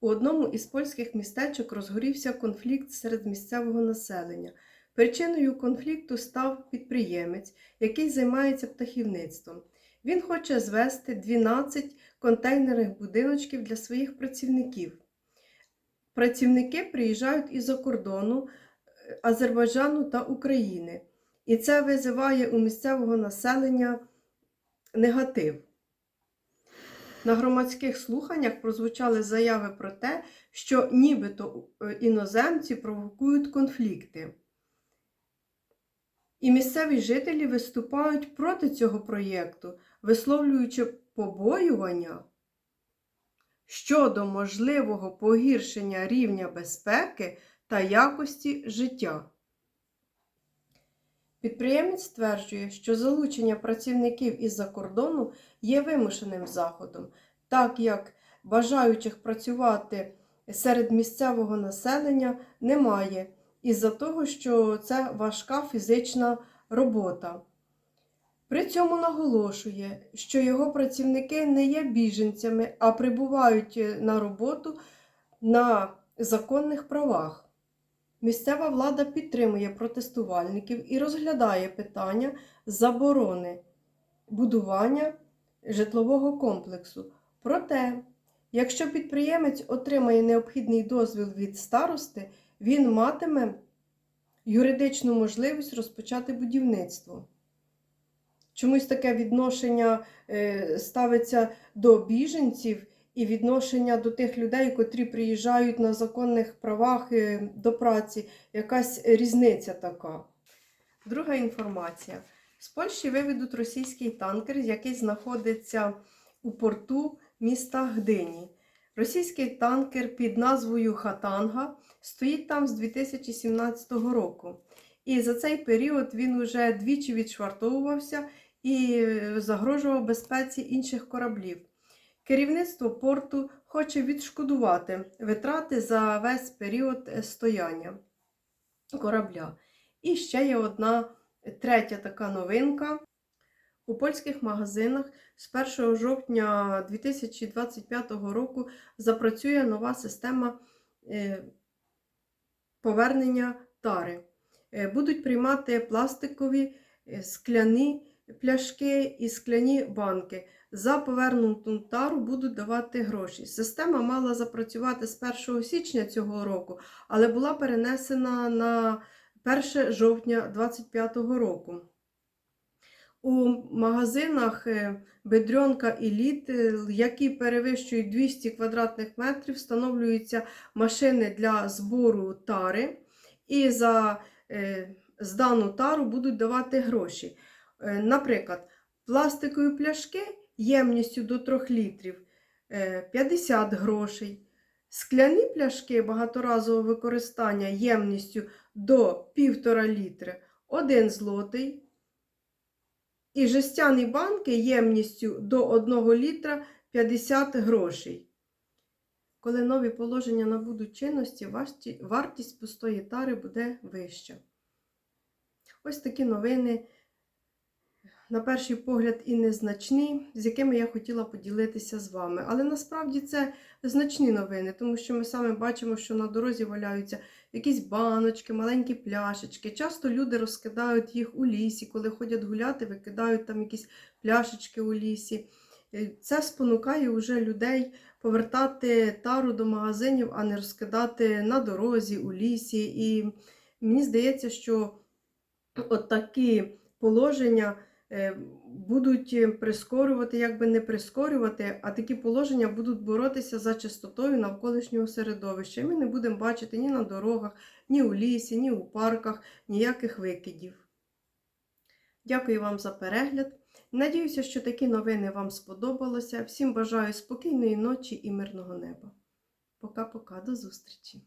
У одному із польських містечок розгорівся конфлікт серед місцевого населення. Причиною конфлікту став підприємець, який займається птахівництвом. Він хоче звести 12 контейнерних будиночків для своїх працівників. Працівники приїжджають із-за кордону е, Азербайджану та України, і це визиває у місцевого населення негатив. На громадських слуханнях прозвучали заяви про те, що нібито е, іноземці провокують конфлікти. І місцеві жителі виступають проти цього проєкту, висловлюючи побоювання щодо можливого погіршення рівня безпеки та якості життя. Підприємець стверджує, що залучення працівників із-за кордону є вимушеним заходом, так як бажаючих працювати серед місцевого населення немає, із-за того, що це важка фізична робота. При цьому наголошує, що його працівники не є біженцями, а прибувають на роботу на законних правах. Місцева влада підтримує протестувальників і розглядає питання заборони будування житлового комплексу. Проте, якщо підприємець отримає необхідний дозвіл від старости, він матиме юридичну можливість розпочати будівництво. Чомусь таке відношення е, ставиться до біженців і відношення до тих людей, котрі приїжджають на законних правах е, до праці, якась різниця така. Друга інформація. З Польщі виведуть російський танкер, який знаходиться у порту міста Гдині. Російський танкер під назвою Хатанга стоїть там з 2017 року. І за цей період він вже двічі відшвартовувався і загрожував безпеці інших кораблів. Керівництво порту хоче відшкодувати витрати за весь період стояння корабля. І ще є одна третя така новинка. У польських магазинах з 1 жовтня 2025 року запрацює нова система е, повернення тари. Е, Будуть приймати пластикові е, скляні пляшки і скляні банки. За повернуту тару будуть давати гроші. Система мала запрацювати з 1 січня цього року, але була перенесена на 1 жовтня 2025 року. У магазинах е, Бедрьонка і Літ, які перевищують 200 квадратних метрів, встановлюються машини для збору тари, і за е, здану тару будуть давати гроші. Е, Наприклад, пластикові пляшки ємністю до 3 літрів 50 грошей. Скляні пляшки багаторазового використання ємністю до 1,5 літри 1 злотий. І жестяні банки ємністю до 1 літра 50 грошей. Коли нові положення набудуть чинності, вартість пустої тари буде вища. Ось такі новини, на перший погляд, і незначні, з якими я хотіла поділитися з вами. Але насправді це значні новини, тому що ми саме бачимо, що на дорозі валяються якісь баночки, маленькі пляшечки. Часто люди розкидають їх у лісі, коли ходять гуляти, викидають там якісь пляшечки у лісі. Це спонукає вже людей повертати тару до магазинів, а не розкидати на дорозі, у лісі. І мені здається, що от такі положення будуть прискорювати, як би не прискорювати, а такі положення будуть боротися за чистотою навколишнього середовища. І ми не будемо бачити ні на дорогах, ні у лісі, ні у парках ніяких викидів. Дякую вам за перегляд. Надіюся, що такі новини вам сподобалося. Всім бажаю спокійної ночі і мирного неба. Пока-пока, до зустрічі!